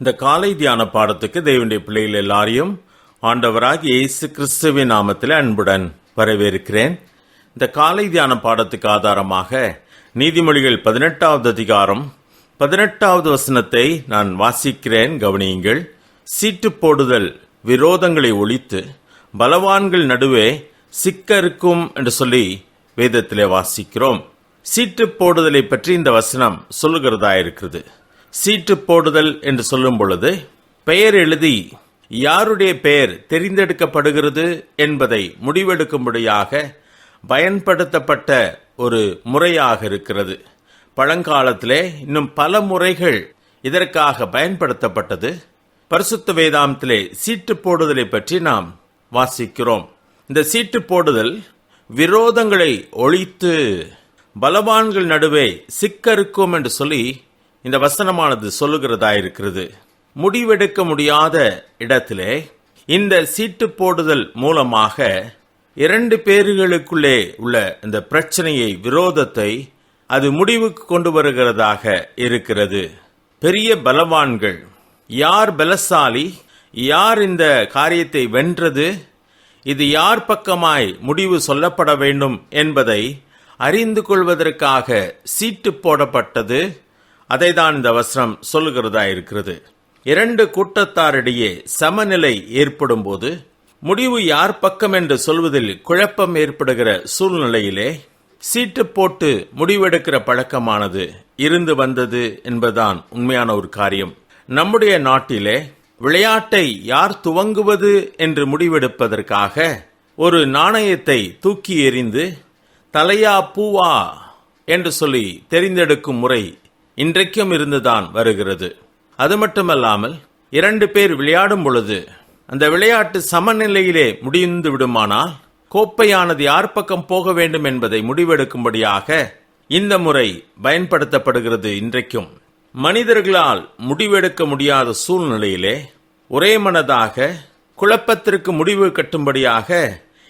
இந்த காலை தியான பாடத்துக்கு தேவனுடைய பிள்ளைகள் எல்லாரையும் ஆண்டவராக இயேசு கிறிஸ்துவின் நாமத்தில் அன்புடன் வரவேற்கிறேன். இந்த காலை தியான பாடத்துக்கு ஆதாரமாக நீதிமொழிகள் பதினெட்டாவது அதிகாரம் பதினெட்டாவது வசனத்தை நான் வாசிக்கிறேன். கவனியுங்கள். சீட்டு போடுதல் விரோதங்களை ஒழித்து பலவான்கள் நடுவே சிக்க இருக்கும் என்று சொல்லி வேதத்திலே வாசிக்கிறோம். சீட்டு போடுதலை பற்றி இந்த வசனம் சொல்லுகிறதா இருக்கிறது. சீட்டு போடுதல் என்று சொல்லும் பொழுது பெயர் எழுதி யாருடைய பெயர் தெரிந்தெடுக்கப்படுகிறது என்பதை முடிவெடுக்கும்படியாக பயன்படுத்தப்பட்ட ஒரு முறையாக இருக்கிறது. பழங்காலத்திலே இன்னும் பல முறைகள் இதற்காக பயன்படுத்தப்பட்டது. பரிசுத்த வேதாந்திலே சீட்டு போடுதலை பற்றி நாம் வாசிக்கிறோம். இந்த சீட்டு போடுதல் விரோதங்களை ஒழித்து பலவான்கள் நடுவே சிக்கருக்கும் என்று சொல்லி இந்த வசனமானது சொல்லுகிறதா இருக்கிறது. முடிவெடுக்க முடியாத இடத்திலே இந்த சீட்டு போடுதல் மூலமாக இரண்டு பேர்களுக்குள்ளே உள்ள இந்த பிரச்சனையை விரோதத்தை அது முடிவுக்கு கொண்டு வருகிறதாக இருக்கிறது. பெரிய பலவான்கள் யார் பலசாலி யார் இந்த காரியத்தை வென்றது இது யார் பக்கமாய் முடிவு சொல்லப்பட வேண்டும் என்பதை அறிந்து கொள்வதற்காக சீட்டு போடப்பட்டது. அதை தான் இந்த வசனம் சொல்லுகிறதா இருக்கிறது. இரண்டு கூட்டத்தாரிடையே சமநிலை ஏற்படும் போது முடிவு யார் பக்கம் என்று சொல்வதில் குழப்பம் ஏற்படுகிற சூழ்நிலையிலே சீட்டு போட்டு முடிவெடுக்கிற பழக்கமானது இருந்து வந்தது என்பதுதான் உண்மையான ஒரு காரியம். நம்முடைய நாட்டிலே விளையாட்டை யார் துவங்குவது என்று முடிவெடுப்பதற்காக ஒரு நாணயத்தை தூக்கி எறிந்து தலையா பூவா என்று சொல்லி தெரிந்தெடுக்கும் முறை இன்றைக்கும் இருந்துதான் வருகிறது. அது மட்டுமல்லாமல் இரண்டு பேர் விளையாடும் பொழுது அந்த விளையாட்டு சமநிலையிலே முடிந்து விடுமானால் கோப்பையானது யார் பக்கம் போக வேண்டும் என்பதை முடிவெடுக்கும்படியாக இந்த முறை பயன்படுத்தப்படுகிறது இன்றைக்கும். மனிதர்களால் முடிவெடுக்க முடியாத சூழ்நிலையிலே ஒரே மனதாக குழப்பத்திற்கு முடிவு கட்டும்படியாக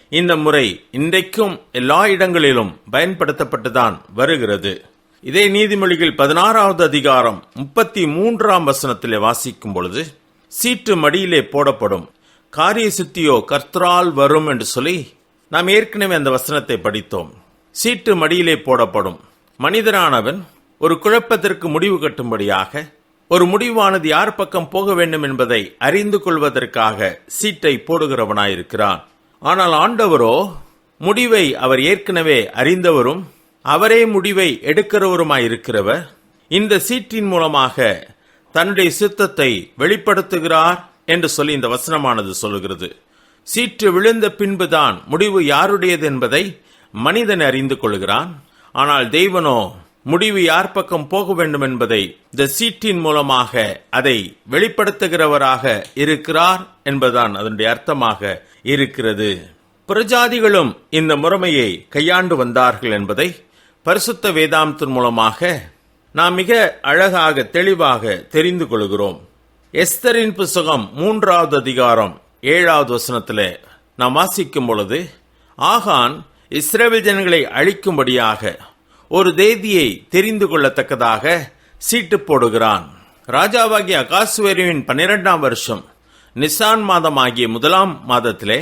இந்த முறை இன்றைக்கும் எல்லா இடங்களிலும் பயன்படுத்தப்பட்டுதான் வருகிறது. இதே நீதிமொழிகள் பதினாறாவது அதிகாரம் முப்பத்தி மூன்றாம் வசனத்திலே வாசிக்கும் பொழுது சீட்டு மடியிலே போடப்படும் காரிய சித்தியோ கர்த்தரால் வரும் என்று சொல்லி நாம் ஏற்கனவே அந்த வசனத்தை படித்தோம். சீட்டு மடியிலே போடப்படும். மனிதரானவன் ஒரு குழப்பத்திற்கு முடிவு கட்டும்படியாக ஒரு முடிவானது யார் பக்கம் போக வேண்டும் என்பதை அறிந்து கொள்வதற்காக சீட்டை போடுகிறவனாயிருக்கிறான். ஆனால் ஆண்டவரோ முடிவை அவர் ஏற்கனவே அறிந்தவரும் அவரே முடிவை எடுக்கிறவருமாயிருக்கிறவர் இந்த சீட்டின் மூலமாக தன்னுடைய சித்தத்தை வெளிப்படுத்துகிறார் என்று சொல்லி இந்த வசனமானது சொல்லுகிறது. சீற்று விழுந்த பின்புதான் முடிவு யாருடையது என்பதை மனிதன் அறிந்து கொள்கிறான். ஆனால் தெய்வனோ முடிவு யார் பக்கம் போக வேண்டும் என்பதை இந்த சீட்டின் மூலமாக அதை வெளிப்படுத்துகிறவராக இருக்கிறார் என்பதுதான் அதனுடைய அர்த்தமாக இருக்கிறது. பிரஜாதிகளும் இந்த முறைமையை கையாண்டு வந்தார்கள் என்பதை பரிசுத்த வேதாந்தத்தின் மூலமாக நாம் மிக அழகாக தெளிவாக தெரிந்து கொள்கிறோம். எஸ்தரின் புஸ்தகம் மூன்றாவது அதிகாரம் ஏழாவது வசனத்தில் நாம் வாசிக்கும் பொழுது ஆகான் இஸ்ரேல் ஜனங்களை அழிக்கும்படியாக ஒரு தேதியை தெரிந்து கொள்ளத்தக்கதாக சீட்டு போடுகிறான். ராஜாவாகிய அகாசுவேரியின் பன்னிரெண்டாம் வருஷம் நிசான் மாதம் ஆகிய முதலாம் மாதத்திலே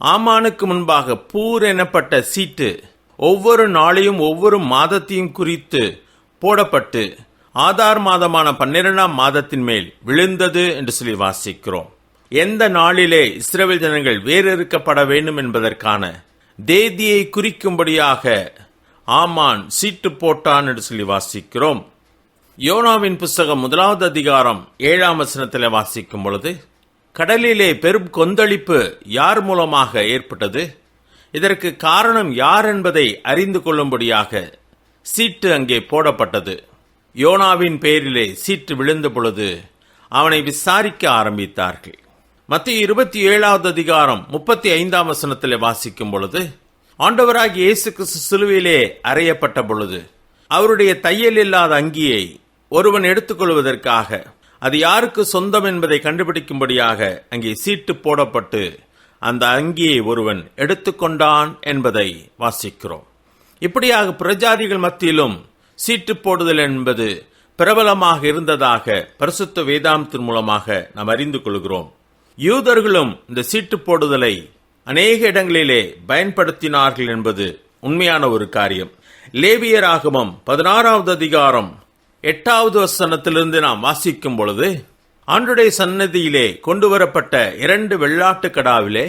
ஆமானுக்கு முன்பாக பூர் எனப்பட்ட சீட்டு ஒவ்வொரு நாளையும் ஒவ்வொரு மாதத்தையும் குறித்து போடப்பட்டு ஆதார் மாதமான பன்னிரெண்டாம் மாதத்தின் மேல் விழுந்தது என்று சொல்லி வாசிக்கிறோம். எந்த நாளிலே இஸ்ரேல் ஜனங்கள் வேறறுக்கப்பட வேண்டும் என்பதற்கான தேதியை குறிக்கும்படியாக ஆமான் சீட்டு போட்டான் என்று சொல்லி வாசிக்கிறோம். யோனாவின் புஸ்தகம் முதலாவது அதிகாரம் ஏழாம் வசனத்தில் வாசிக்கும் பொழுது கடலிலே பெரும் கொந்தளிப்பு யார் மூலமாக ஏற்பட்டது? இதற்கு காரணம் யார் என்பதை அறிந்து கொள்ளும்படியாக சீட்டு அங்கே போடப்பட்டது. யோனாவின் பெயரிலே சீட்டு விழுந்த பொழுது அவனை விசாரிக்க ஆரம்பித்தார்கள். மத்திய இருபத்தி ஏழாவது அதிகாரம் முப்பத்தி ஐந்தாம் வசனத்தில் வாசிக்கும் பொழுது ஆண்டவராகி இயேசு கிறிஸ்து சிலுவையிலே அறையப்பட்ட பொழுது அவருடைய தையல் இல்லாத அங்கியை ஒருவன் எடுத்துக்கொள்வதற்காக அது யாருக்கு சொந்தம் என்பதை கண்டுபிடிக்கும்படியாக அங்கே சீட்டு போடப்பட்டு அந்த அங்கியை ஒருவன் எடுத்துக்கொண்டான் என்பதை வாசிக்கிறோம். இப்படியாக பிரஜாதிகள் மத்தியிலும் சீட்டு போடுதல் என்பது பிரபலமாக இருந்ததாக பரிசுத்த வேதாந்தத்தின் மூலமாக நாம் அறிந்து கொள்கிறோம். யூதர்களும் இந்த சீட்டு போடுதலை அநேக இடங்களிலே பயன்படுத்தினார்கள் என்பது உண்மையான ஒரு காரியம். லேவியராகமம் பதினாறாவது அதிகாரம் எட்டாவது வசனத்திலிருந்து நாம் வாசிக்கும் பொழுது ஆண்டுடைய சன்னதியிலே கொண்டு வரப்பட்ட இரண்டு வெள்ளாட்டு கடாவிலே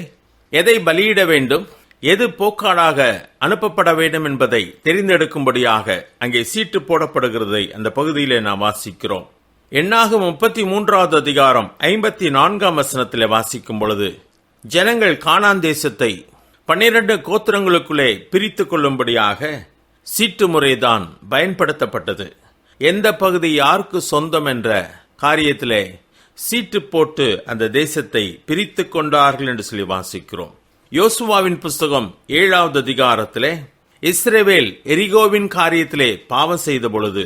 எதை பலியிட வேண்டும் எது போக்காடாக அனுப்பப்பட வேண்டும் என்பதை தெரிந்தெடுக்கும்படியாக அங்கே சீட்டு போடப்படுகிறதை அந்த பகுதியிலே நாம் வாசிக்கிறோம். எண்ணாக முப்பத்தி மூன்றாவது அதிகாரம் ஐம்பத்தி நான்காம் வசனத்தில் வாசிக்கும் பொழுது ஜனங்கள் காணான் தேசத்தை பன்னிரண்டு கோத்திரங்களுக்குள்ளே பிரித்து கொள்ளும்படியாக சீட்டு முறைதான் பயன்படுத்தப்பட்டது. எந்த பகுதி யாருக்கு சொந்தம் என்ற காரியத்திலே சீட்டு போட்டு அந்த தேசத்தை பிரித்து கொண்டார்கள் என்று சொல்லி வாசிக்கிறோம். யோசுவாவின் புஸ்தகம் ஏழாவது அதிகாரத்திலே இஸ்ரேவேல் எரிகோவின் காரியத்திலே பாவம் செய்த பொழுது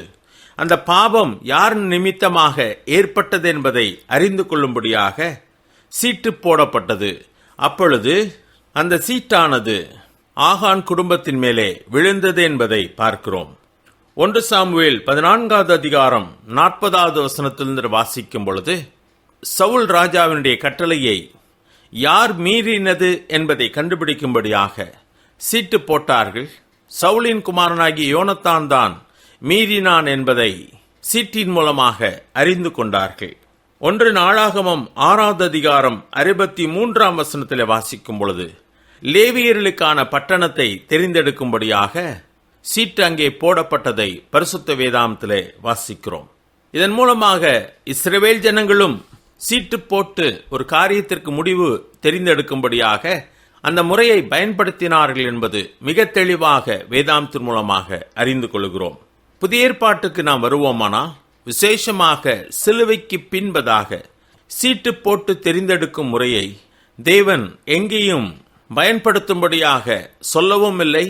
அந்த பாவம் யார் நிமித்தமாக ஏற்பட்டது என்பதை அறிந்து கொள்ளும்படியாக சீட்டு போடப்பட்டது. அப்பொழுது அந்த சீட்டானது ஆகான் குடும்பத்தின் மேலே விழுந்தது என்பதை பார்க்கிறோம். ஒன்று சாமுவேல் பதினான்காவது அதிகாரம் நாற்பதாவது வசனத்திலிருந்து வாசிக்கும் பொழுது சவுல் ராஜாவினுடைய கட்டளையை யார் மீறினது என்பதை கண்டுபிடிக்கும்படியாக சீட்டு போட்டார்கள். சவுலின் குமாரனாகிய யோனத்தான் தான் மீறினான் என்பதை சீட்டின் மூலமாக அறிந்து கொண்டார்கள். ஒன்று நாளாகமம் ஆறாவது அதிகாரம் அறுபத்தி மூன்றாம் வசனத்தில் வாசிக்கும் பொழுது லேவியர்களுக்கான பட்டணத்தை தெரிந்தெடுக்கும்படியாக சீட்டு அங்கே போடப்பட்டதை பரிசுத்த வேதாமத்திலே வாசிக்கிறோம். இதன் மூலமாக இஸ்ரவேல் ஜனங்களும் சீட்டு போட்டு ஒரு காரியத்திற்கு முடிவு தெரிந்தெடுக்கும்படியாக அந்த முறையை பயன்படுத்தினார்கள் என்பது மிக தெளிவாக வேதாந்தின் மூலமாக அறிந்து கொள்கிறோம். புதிய ஏற்பாட்டுக்கு நாம் வருவோமானா? விசேஷமாக சிலுவைக்கு பின்பதாக சீட்டு போட்டு தெரிந்தெடுக்கும் முறையை தேவன் எங்கேயும் பயன்படுத்தும்படியாக சொல்லவும் இல்லை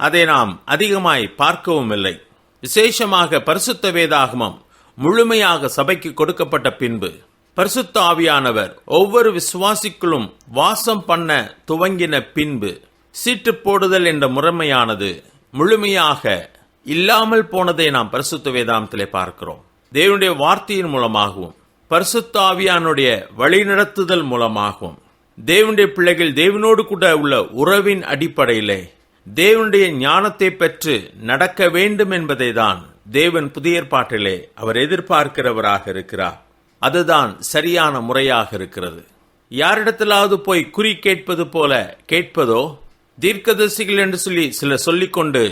அதை நாம் அதிகமாய் பார்க்கவும் இல்லை. விசேஷமாக பரிசுத்த வேதாகமம் முழுமையாக சபைக்கு கொடுக்கப்பட்ட பின்பு பரிசுத்த ஆவியானவர். ஒவ்வொரு விசுவாசிக்களும் வாசம் பண்ண துவங்கின பின்பு சீட்டு போடுதல் என்ற முறைமையானது முழுமையாக இல்லாமல் போனதை நாம் பரிசுத்த வேதாந்தத்திலே பார்க்கிறோம். தேவனுடைய வார்த்தையின் மூலமாகவும் பரிசுத்த ஆவியானுடைய வழிநடத்துதல் மூலமாகவும் தேவனுடைய பிள்ளைகள் தேவனோடு கூட உள்ள உறவின் அடிப்படையிலே தேவனுடைய ஞானத்தை பெற்று நடக்க வேண்டும் என்பதை தான் தேவன் புதிய ஏற்பாட்டிலே அவர் எதிர்பார்க்கிறவராக இருக்கிறார். அதுதான் சரியான முறையாக இருக்கிறது. யாரிடத்திலாவது போய் குறி கேட்பது போல கேட்பதோ தீர்க்கதரிசிகள் என்று சொல்லி சிலர் சொல்லிக்கொண்டு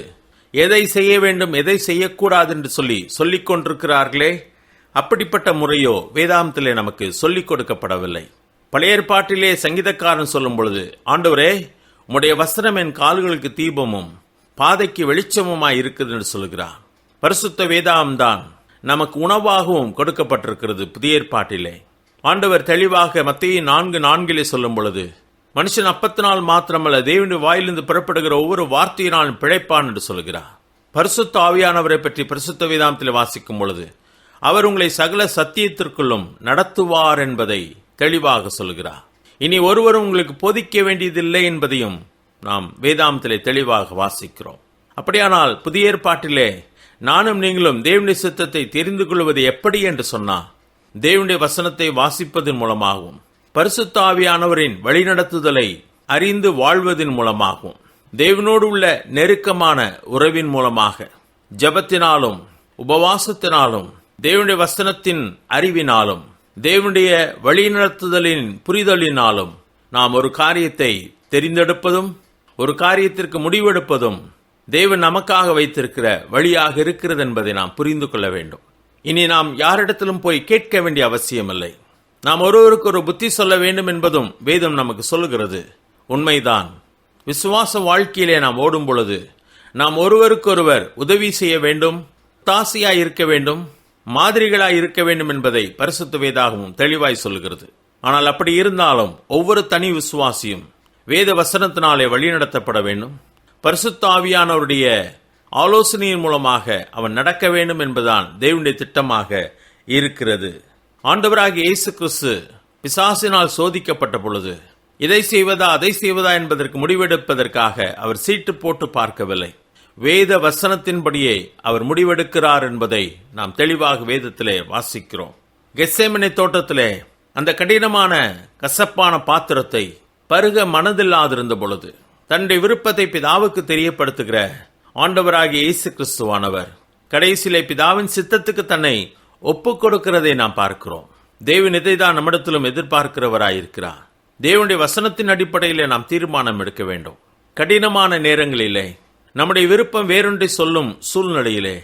எதை செய்ய வேண்டும் எதை செய்யக்கூடாது என்று சொல்லி சொல்லிக் கொண்டிருக்கிறார்களே அப்படிப்பட்ட முறையோ வேதாந்தத்திலே நமக்கு சொல்லிக் கொடுக்கப்படவில்லை. பழைய ஏற்பாட்டிலே சங்கீதக்காரன் சொல்லும் பொழுது ஆண்டவரே உம்முடைய வஸ்திரம் என் கால்களுக்கு தீபமும் பாதைக்கு வெளிச்சமுமாய் இருக்குது என்று சொல்கிறார் பரிசுத்த வேதாம்தான் நமக்கு உணவாகவும் கொடுக்கப்பட்டிருக்கிறது புதிய ஏற்பாட்டிலே ஆண்டவர் தெளிவாக மத்திய நான்கு நான்கிலே சொல்லும் பொழுது மனுஷன் அப்பத்தினால் மாத்திரமல்ல தேவனுடைய வாயிலிருந்து புறப்படுகிற ஒவ்வொரு வார்த்தையினாலும் பிழைப்பான் என்று சொல்கிறார் பரிசுத்த ஆவியானவரை பற்றி பரிசுத்த வேதாந்தத்தில் வாசிக்கும் பொழுது அவர் உங்களை சகல சத்தியத்திற்குள்ளும் நடத்துவார் என்பதை தெளிவாக சொல்கிறார் இனி ஒருவரும் உங்களுக்கு போதிக்க வேண்டியதில்லை என்பதையும் நாம் வேதாந்தத்திலே தெளிவாக வாசிக்கிறோம். அப்படியானால் புதிய ஏற்பாட்டிலே நானும் நீங்களும் தேவனுடைய சித்தத்தை தெரிந்து கொள்வது எப்படி என்று சொன்னால் தேவனுடைய வசனத்தை வாசிப்பதன் மூலமாகவும் பரிசுத்தாவியானவரின் வழிநடத்துதலை அறிந்து வாழ்வதன் மூலமாகவும் தேவனோடு உள்ள நெருக்கமான உறவின் மூலமாக ஜபத்தினாலும் உபவாசத்தினாலும் தேவனுடைய வசனத்தின் அறிவினாலும் தேவனுடைய வழிநடத்துதலின் புரிதலினாலும் நாம் ஒரு காரியத்தை தெரிந்தெடுப்பதும் ஒரு காரியத்திற்கு முடிவெடுப்பதும் தேவன் நமக்காக வைத்திருக்கிற வழியாக இருக்கிறது என்பதை நாம் புரிந்து கொள்ள வேண்டும். இனி நாம் யாரிடத்திலும் போய் கேட்க வேண்டிய அவசியமில்லை. நாம் ஒருவருக்கு ஒரு புத்தி சொல்ல வேண்டும் என்பதும் வேதம் நமக்கு சொல்லுகிறது. உண்மைதான். விசுவாச வாழ்க்கையிலே நாம் ஓடும் பொழுது நாம் ஒருவருக்கொருவர் உதவி செய்ய வேண்டும் தாசியாய் இருக்க வேண்டும் மாதிரிகளாய் இருக்க வேண்டும் என்பதை பரிசுத்த வேதாகவும் தெளிவாய் சொல்லுகிறது. ஆனால் அப்படி இருந்தாலும் ஒவ்வொரு தனி விசுவாசியும் வேத வசனத்தினாலே வழிநடத்தப்பட வேண்டும். பரிசுத்தாவியானவருடைய ஆலோசனையின் மூலமாக அவன் நடக்க வேண்டும் என்பதுதான் தேவனுடைய திட்டமாக இருக்கிறது. ஆண்டவராக இயேசு கிறிஸ்து பிசாசினால் சோதிக்கப்பட்ட பொழுது இதை செய்வதா அதை செய்வதா என்பதற்கு முடிவெடுப்பதற்காக அவர் சீட்டு போட்டு பார்க்கவில்லை. வேத வசனத்தின்படியே அவர் முடிவெடுக்கிறார் என்பதை நாம் தெளிவாக வேதத்திலே வாசிக்கிறோம். கெஸ்ஸேமனை தோட்டத்திலே அந்த கடினமான கசப்பான பாத்திரத்தை பருக மனதில்லாதிருந்த பொழுது தன்னுடைய விருப்பத்தை பிதாவுக்கு தெரியப்படுத்துகிற ஆண்டவராகிய இயேசு கிறிஸ்துவானவர். கடைசியிலே பிதாவின் சித்தத்துக்கு தன்னை ஒப்புக் கொடுக்கிறதை நாம் பார்க்கிறோம். தேவன் இதைதான் நம்மிடத்திலும் எதிர்பார்க்கிறவராயிருக்கிறார். தேவனுடைய வசனத்தின் அடிப்படையிலே நாம் தீர்மானம் எடுக்க வேண்டும். கடினமான நேரங்களிலே நம்முடைய விருப்பம் வேறொன்றை சொல்லும் சூழ்நிலையிலே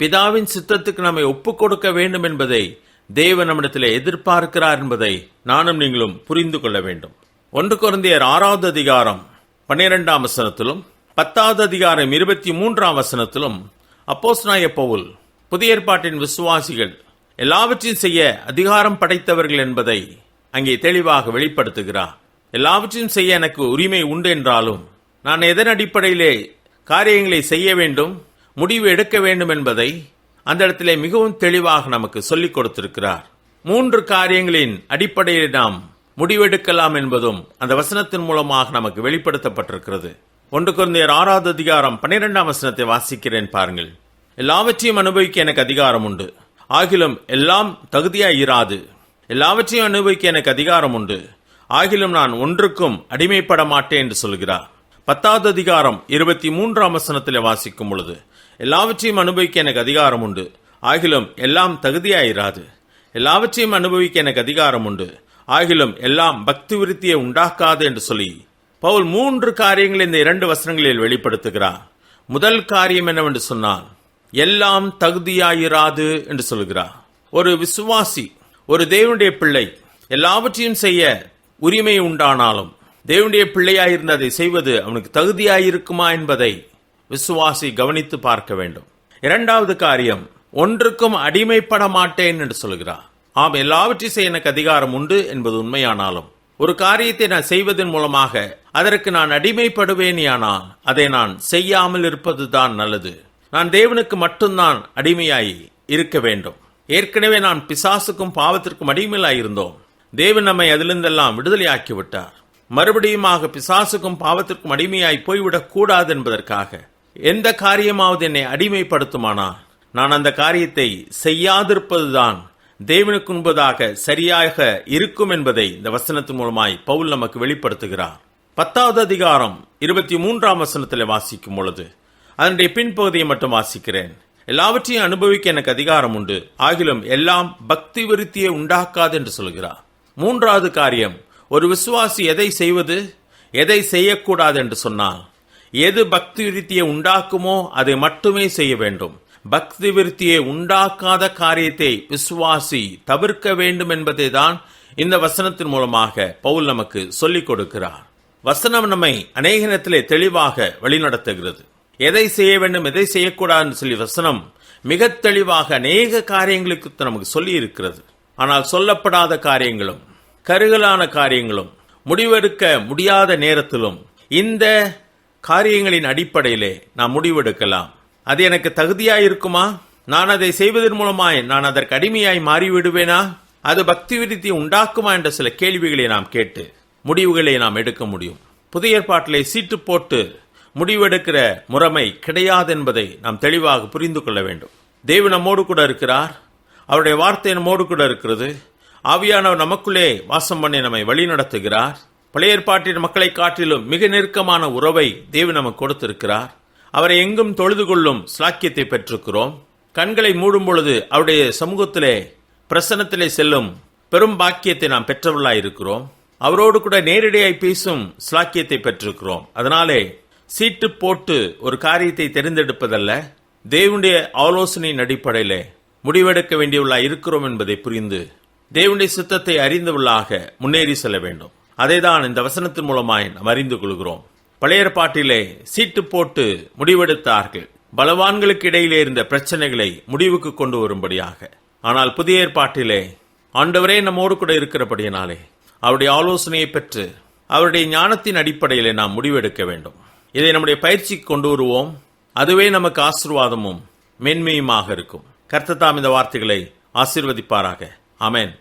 பிதாவின் சித்தத்துக்கு நம்மை ஒப்புக் கொடுக்க வேண்டும் என்பதை தேவன் நம்மிடத்திலே எதிர்பார்க்கிறார் என்பதை நானும் நீங்களும் புரிந்து கொள்ள வேண்டும். ஒன்று குழந்தையர் ஆறாவது அதிகாரம் பன்னிரெண்டாம் வசனத்திலும் பத்தாவது அதிகாரம் இருபத்தி மூன்றாம் வசனத்திலும் அப்போஸ்நாய பவுல் புதிய ஏற்பாட்டின் விசுவாசிகள் எல்லாவற்றையும் செய்ய அதிகாரம் படைத்தவர்கள் என்பதை அங்கே தெளிவாக வெளிப்படுத்துகிறார். எல்லாவற்றையும் செய்ய எனக்கு உரிமை உண்டு என்றாலும் நான் எதன் அடிப்படையிலே காரியங்களை செய்ய வேண்டும் முடிவு எடுக்க வேண்டும் என்பதை அந்த இடத்திலே மிகவும் தெளிவாக நமக்கு சொல்லிக் கொடுத்திருக்கிறார். மூன்று காரியங்களின் அடிப்படையில் நாம் முடிவெடுக்கலாம் என்பதும் அந்த வசனத்தின் மூலமாக நமக்கு வெளிப்படுத்தப்பட்டிருக்கிறது. ஒன்று குழந்தையர் ஆறாவது அதிகாரம் பன்னிரெண்டாம் வசனத்தை வாசிக்கிறேன் பாருங்கள். எல்லாவற்றையும் அனுபவிக்க எனக்கு அதிகாரம் உண்டு. ஆகிலும் எல்லாம் தகுதியாய் இராது. எல்லாவற்றையும் அனுபவிக்க எனக்கு அதிகாரம் உண்டு. ஆகிலும் நான் ஒன்றுக்கும் அடிமைப்பட மாட்டேன் என்று சொல்கிறார். பத்தாவது அதிகாரம் இருபத்தி மூன்றாம் வசனத்தில் வாசிக்கும் பொழுது எல்லாவற்றையும் அனுபவிக்க எனக்கு அதிகாரம் உண்டு. ஆகிலும் எல்லாம் தகுதியாயிராது எல்லாவற்றையும் அனுபவிக்க எனக்கு அதிகாரம் உண்டு. ஆகிலும் எல்லாம் பக்தி விருத்தியை உண்டாக்காது என்று சொல்லி பவுல் மூன்று காரியங்களை இந்த இரண்டு வசனங்களில் வெளிப்படுத்துகிறார். முதல் காரியம் என்னவென்று சொன்னால் எல்லாம் தகுதியாயிராது என்று சொல்கிறார். ஒரு விசுவாசி ஒரு தேவனுடைய பிள்ளை எல்லாவற்றையும் செய்ய உரிமை உண்டானாலும் தேவனுடைய பிள்ளையாயிருந்த அதை செய்வது அவனுக்கு தகுதியாயிருக்குமா என்பதை விசுவாசி கவனித்து பார்க்க வேண்டும். இரண்டாவது காரியம் ஒன்றுக்கும் அடிமைப்பட மாட்டேன் என்று சொல்கிறார். ஆம் எல்லாவற்றையும் செய்ய எனக்கு அதிகாரம் உண்டு என்பது உண்மையானாலும் ஒரு காரியத்தை நான் செய்வதன் மூலமாக அதற்கு நான் அடிமைப்படுவேனியானால் அதை நான் செய்யாமல் இருப்பதுதான் நல்லது. நான் தேவனுக்கு மட்டும்தான் அடிமையாய் இருக்க வேண்டும். ஏற்கனவே நான் பிசாசுக்கும் பாவத்திற்கும் அடிமையிலாயிருந்தோம் தேவன் நம்மை அதிலிருந்தெல்லாம் விடுதலையாக்கி விட்டார் மறுபடியுமாக பிசாசுக்கும் பாவத்திற்கும் அடிமையாய் போய்விடக் கூடாது என்பதற்காக எந்த காரியமாவது என்னை அடிமைப்படுத்துமானா நான் அந்த காரியத்தை செய்யாதிருப்பதுதான் தேவனுக்கு முன்பதாக சரியாக இருக்கும் என்பதை இந்த வசனத்தின் மூலமாய் பவுல் நமக்கு வெளிப்படுத்துகிறார். பத்தாவது அதிகாரம் இருபத்தி மூன்றாம் வசனத்தில் வாசிக்கும் பொழுது அதனுடைய பின்பகுதியை மட்டும் வாசிக்கிறேன். எல்லாவற்றையும் அனுபவிக்க எனக்கு அதிகாரம் உண்டு. ஆகிலும் எல்லாம் பக்தி விருத்தியை உண்டாக்காது என்று சொல்கிறார். மூன்றாவது காரியம் ஒரு விசுவாசி எதை செய்வது? எதை செய்யக்கூடாது என்று சொன்னால் எது பக்தி விருத்தியை உண்டாக்குமோ அதை மட்டுமே செய்ய வேண்டும். பக்தி விருத்தியை உண்டாக்காத காரியத்தை விசுவாசி தவிர்க்க வேண்டும் என்பதை தான் இந்த வசனத்தின் மூலமாக பவுல் நமக்கு சொல்லிக் கொடுக்கிறார். வசனம் நம்மை அநேக நேரத்திலே தெளிவாக வழிநடத்துகிறது. எதை செய்ய வேண்டும் எதை செய்யக்கூடாதுன்னு சொல்லி வசனம் மிக தெளிவாக அநேக காரியங்களுக்கு நமக்கு சொல்லி இருக்கிறது ஆனால் சொல்லப்படாத காரியங்களும் கருகலான காரியங்களும் முடிவெடுக்க முடியாத நேரத்திலும் இந்த காரியங்களின் அடிப்படையிலே நாம் முடிவெடுக்கலாம். அது எனக்கு தகுதியாய் இருக்குமா? நான் அதை செய்வதன் மூலமாய் நான் அதற்கு அடிமையாய் மாறிவிடுவேனா? அது பக்தி விருத்தி உண்டாக்குமா என்ற சில கேள்விகளை நாம் கேட்டு முடிவுகளை நாம் எடுக்க முடியும். புதிய ஏற்பாட்டிலே சீட்டு போட்டு முடிவெடுக்கிற முறைமை கிடையாது என்பதை நாம் தெளிவாக புரிந்து கொள்ள வேண்டும். தேவன் நம்மோடு கூட இருக்கிறார். அவருடைய வார்த்தை நம்மோடு கூட இருக்கிறது. ஆவியானவர் நமக்குள்ளே வாசம் பண்ணி நம்மை வழி நடத்துகிறார் பழைய ஏற்பாட்டின் மக்களை காட்டிலும் மிக நெருக்கமான உறவை தேவன் நமக்கு கொடுத்திருக்கிறார். அவரை எங்கும் தொழுது கொள்ளும் ஸ்லாக்கியத்தை பெற்றிருக்கிறோம். கண்களை மூடும் பொழுது அவருடைய சமூகத்திலே பிரசனத்திலே செல்லும் பெரும் பாக்கியத்தை நாம் பெற்றவர்களாய் இருக்கிறோம். அவரோடு கூட நேரடியாய் பேசும் ஸ்லாக்கியத்தை பெற்றிருக்கிறோம். அதனாலே சீட்டு போட்டு ஒரு காரியத்தை தெரிந்தெடுப்பதல்ல தேவனுடைய ஆலோசனையின் அடிப்படையில் முடிவெடுக்க வேண்டியவர்களா இருக்கிறோம் என்பதை புரிந்து தேவனுடைய சித்தத்தை அறிந்தவர்களாக முன்னேறி செல்ல வேண்டும். அதைதான் இந்த வசனத்தின் மூலமாய் நாம் அறிந்து கொள்கிறோம். பழைய ஏற்பாட்டிலே சீட்டு போட்டு முடிவெடுத்தார்கள். பலவான்களுக்கு இடையிலே இருந்த பிரச்சனைகளை முடிவுக்கு கொண்டு வரும்படியாக. ஆனால் புதிய ஏற்பாட்டிலே ஆண்டவரே நம்மோடு கூட இருக்கிறபடியினாலே அவருடைய ஆலோசனையை பெற்று அவருடைய ஞானத்தின் அடிப்படையிலே நாம் முடிவெடுக்க வேண்டும். இதை நம்முடைய பயிற்சிக்கு கொண்டு வருவோம். அதுவே நமக்கு ஆசிர்வாதமும் மென்மையுமாக இருக்கும். கர்த்தத்தாம் இந்த வார்த்தைகளை ஆசிர்வதிப்பாராக. அமேன்